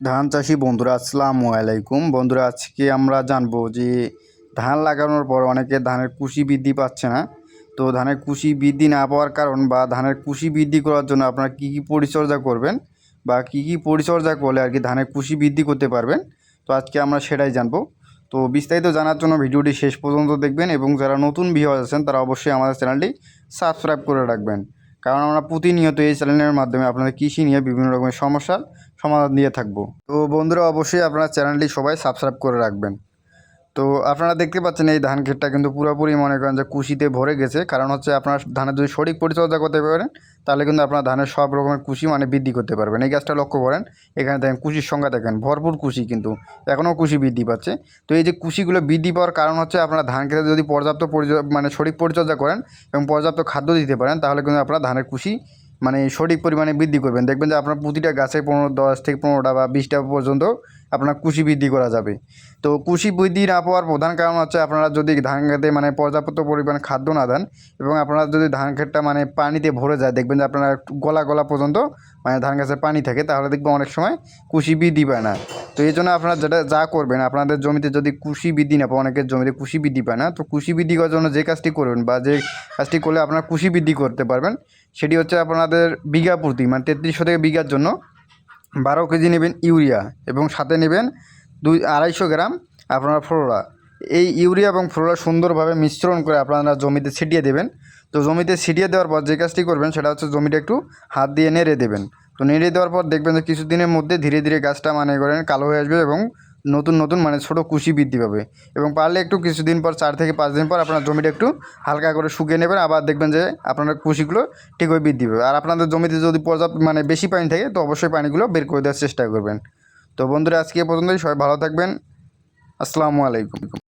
ধান চাষি বন্ধুরা, আসসালামু আলাইকুম। বন্ধুরা, আজকে আমরা জানব যে ধান লাগানোর পর অনেকে ধানের কুশি বৃদ্ধি পাচ্ছে না। তো ধানের কুশি বৃদ্ধি না পাওয়ার কারণ বা ধানের কুশি বৃদ্ধি করার জন্য আপনারা কী কী পরিচর্যা করবেন বা কী কী পরিচর্যা করলে আর কি ধানের কুশি বৃদ্ধি করতে পারবেন, তো আজকে আমরা সেটাই জানব। তো বিস্তারিত জানার জন্য ভিডিওটি শেষ পর্যন্ত দেখবেন এবং যারা নতুন ভিউয়ার আছেন, তারা অবশ্যই আমাদের চ্যানেলটি সাবস্ক্রাইব করে রাখবেন। কারণ আমরা প্রতিনিয়ত এই চ্যানেলের মাধ্যমে আপনাদের কৃষি নিয়ে বিভিন্ন রকমের সমস্যার সমাধান দিয়ে থাকব। তো বন্ধুরা, অবশ্যই আপনারা চ্যানেলটি সবাই সাবস্ক্রাইব করে রাখবেন। তো আপনারা দেখতে পাচ্ছেন এই ধান ক্ষেতটা কিন্তু পুরোপুরি মনে করেন যে কুশিতে ভরে গেছে। কারণ হচ্ছে আপনার ধানের যদি সঠিক পরিচর্যা করতে পারেন, তাহলে কিন্তু আপনার ধানের সব রকমের কুশি মানে বৃদ্ধি করতে পারবেন। এই গাছটা লক্ষ্য করেন, এখানে দেখেন কুশির সংখ্যা দেখেন, ভরপুর কুশি কিন্তু, এখনও কুশি বৃদ্ধি পাচ্ছে। তো এই যে কুশিগুলো বৃদ্ধি পাওয়ার কারণ হচ্ছে আপনারা ধান খেতে যদি পর্যাপ্ত মানে সঠিক পরিচর্যা করেন এবং পর্যাপ্ত খাদ্য দিতে পারেন, তাহলে কিন্তু আপনারা ধানের কুশি মানে সঠিক পরিমাণে বৃদ্ধি করবেন। দেখবেন যে আপনার প্রতিটা গাছে পনেরো, দশ থেকে পনেরোটা বা বিশটা পর্যন্ত আপনার কুশি বৃদ্ধি করা যাবে। তো কুশি বৃদ্ধি না পাওয়ার প্রধান কারণ হচ্ছে আপনারা যদি ধান খেতে মানে পর্যাপ্ত পরিমাণে খাদ্য না দেন এবং আপনারা যদি ধান ক্ষেতটা মানে পানিতে ভরে যায়, দেখবেন যে আপনারা গলা গলা পর্যন্ত মানে ধান গাছে পানি থাকে, তাহলে দেখবেন অনেক সময় কুশি বৃদ্ধি পায় না। তো এই জন্য আপনারা যেটা যা করবেন, আপনাদের জমিতে যদি কুশি বৃদ্ধি না পায়, অনেকের জমিতে কুশি বৃদ্ধি পায় না, তো কুশি বৃদ্ধি করার জন্য যে কাজটি করবেন বা যে কাজটি করলে আপনারা কুশি বৃদ্ধি করতে পারবেন, সেটি হচ্ছে আপনাদের বিঘা প্রতি মানে তেত্রিশশো থেকে বিঘার জন্য বারো কেজি নেবেন ইউরিয়া এবং সাথে নেবেন দুই আড়াইশো গ্রাম আপনার ফ্লোরা এই ইউরিয়া এবং ফ্লোরা সুন্দরভাবে মিশ্রণ করে আপনারা জমিতে ছিটিয়ে দেবেন। তো জমিতে ছিটিয়ে দেওয়ার পর যে কাজটি করবেন সেটা হচ্ছে জমিটা একটু হাত দিয়ে নেড়ে দেবেন। তো নেড়ে দেওয়ার পর দেখবেন যে কিছুদিনের মধ্যে ধীরে ধীরে গাছটা মানে করেন কালো হয়ে আসবে এবং নতুন নতুন মানে ছোটো কুশি বৃদ্ধি পাবে। এবং পারলে একটু কিছুদিন পর, চার থেকে পাঁচ দিন পর আপনার জমিটা একটু হালকা করে শুকিয়ে নেবেন, আবার দেখবেন যে আপনার কুশিগুলো ঠিকভাবে বৃদ্ধি পাবে। আর আপনাদের জমিতে যদি পর্যাপ্ত মানে বেশি পানি থাকে, তো অবশ্যই পানিগুলো বের করে দেওয়ার চেষ্টা করবেন। তো বন্ধুরা, আজকে পর্যন্তই। সবাই ভালো থাকবেন। আসসালামু আলাইকুম।